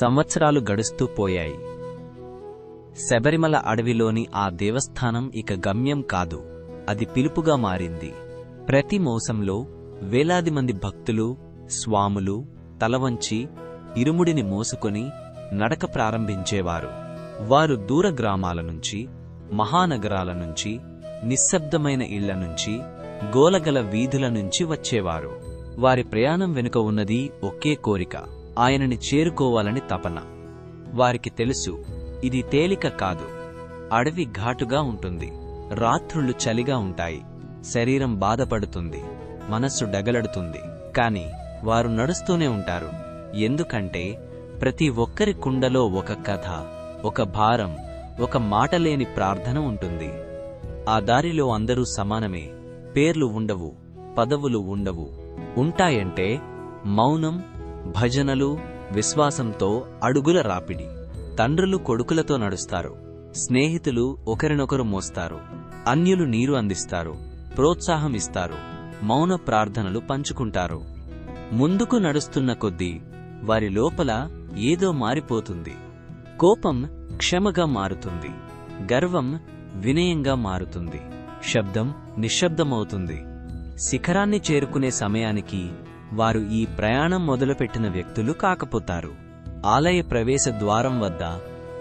సంవత్సరాలు గడుస్తూ పోయాయి. శబరిమల అడవిలోని ఆ దేవస్థానం ఇక గమ్యం కాదు. అది పిలుపుగా మారింది. ప్రతి మోసంలో వేలాది మంది భక్తులు స్వాములు తలవంచి ఇరుముడిని మోసుకొని నడక ప్రారంభించేవారు. వారు దూర గ్రామాల నుంచి మహానగరాల నుంచి నిశ్శబ్దమైన ఇళ్ళ నుంచి గోలగల వీధుల నుంచి వచ్చేవారు. వారి ప్రయాణం వెనుక ఉన్నది ఒకే కోరిక. ఆయనని చేరుకోవాలని తపన. వారికి తెలుసు ఇది తేలిక కాదు. అడవి ఘాటుగా ఉంటుంది. రాత్రుళ్ళు చలిగా ఉంటాయి. శరీరం బాధపడుతుంది. మనస్సు డగలడుతుంది. కాని వారు నడుస్తూనే ఉంటారు. ఎందుకంటే ప్రతి ఒక్కరి కుండలో ఒక కథ ఒక భారం ఒక మాటలేని ప్రార్థన ఉంటుంది. ఆ దారిలో అందరూ సమానమే. పేర్లు ఉండవు పదవులు ఉండవు. ఉంటాయంటే మౌనం భజనలు విశ్వాసంతో అడుగుల రాపిడి. తండ్రులు కొడుకులతో నడుస్తారు. స్నేహితులు ఒకరినొకరు మోస్తారు. అన్యులు నీరు అందిస్తారు. ప్రోత్సాహం ఇస్తారు. మౌన ప్రార్థనలు పంచుకుంటారు. ముందుకు నడుస్తున్న కొద్దీ వారి లోపల ఏదో మారిపోతుంది. కోపం క్షమగా మారుతుంది. గర్వం వినయంగా మారుతుంది. శబ్దం నిశ్శబ్దమవుతుంది. శిఖరాన్ని చేరుకునే సమయానికి వారు ఈ ప్రయాణం మొదలుపెట్టిన వ్యక్తులు కాకపోతారు. ఆలయ ప్రవేశ ద్వారం వద్ద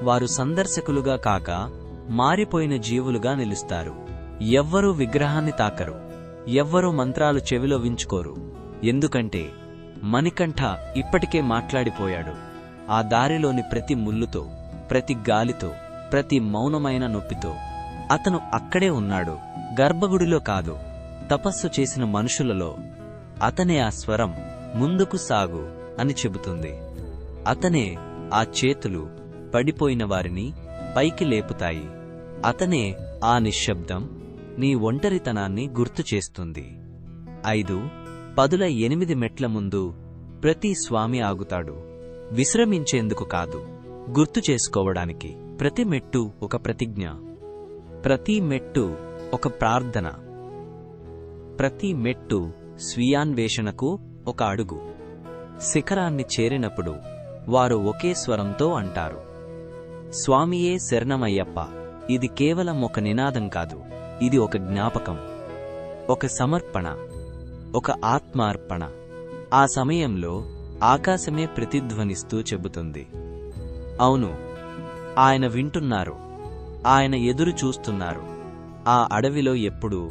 వారు సందర్శకులుగా కాక మారిపోయిన జీవులుగా నిలుస్తారు. ఎవ్వరూ విగ్రహాన్ని తాకరు. ఎవ్వరూ మంత్రాలు చెవిలో వించుకోరు. ఎందుకంటే మణికంఠ ఇప్పటికే మాట్లాడిపోయాడు. ఆ దారిలోని ప్రతి ముల్లుతో ప్రతి గాలితో ప్రతి మౌనమైన నొప్పితో అతను అక్కడే ఉన్నాడు. గర్భగుడిలో కాదు. తపస్సు చేసిన మనుషులలో అతనే ఆ స్వరం ముందుకు సాగు అని చెబుతుంది. అతనే ఆ చేతులు పడిపోయిన వారిని పైకి లేపుతాయి. అతనే ఆ నిశ్శబ్దం నీ ఒంటరితనాన్ని గుర్తు చేస్తుంది. ఐదు పదుల ఎనిమిది మెట్ల ముందు ప్రతి స్వామి ఆగుతాడు. విశ్రమించేందుకు కాదు గుర్తు చేసుకోవడానికి. ప్రతి మెట్టు ఒక ప్రతిజ్ఞ. ప్రతి మెట్టు ఒక ప్రార్థన. ప్రతి మెట్టు స్వీయాన్వేషణకు ఒక అడుగు. శిఖరాన్ని చేరినప్పుడు వారు ఒకే స్వరంతో అంటారు. స్వామియే శరణమయ్యప్ప ఇది కేవలం ఒక నినాదం కాదు ఇది ఒక జ్ఞాపకం ఒక సమర్పణ ఒక ఆత్మార్పణ. ఆ సమయంలో ఆకాశమే ప్రతిధ్వనిస్తూ చెబుతుంది. అవును ఆయన వింటున్నారు ఆయన ఎదురు చూస్తున్నారు. ఆ అడవిలో ఎప్పుడూ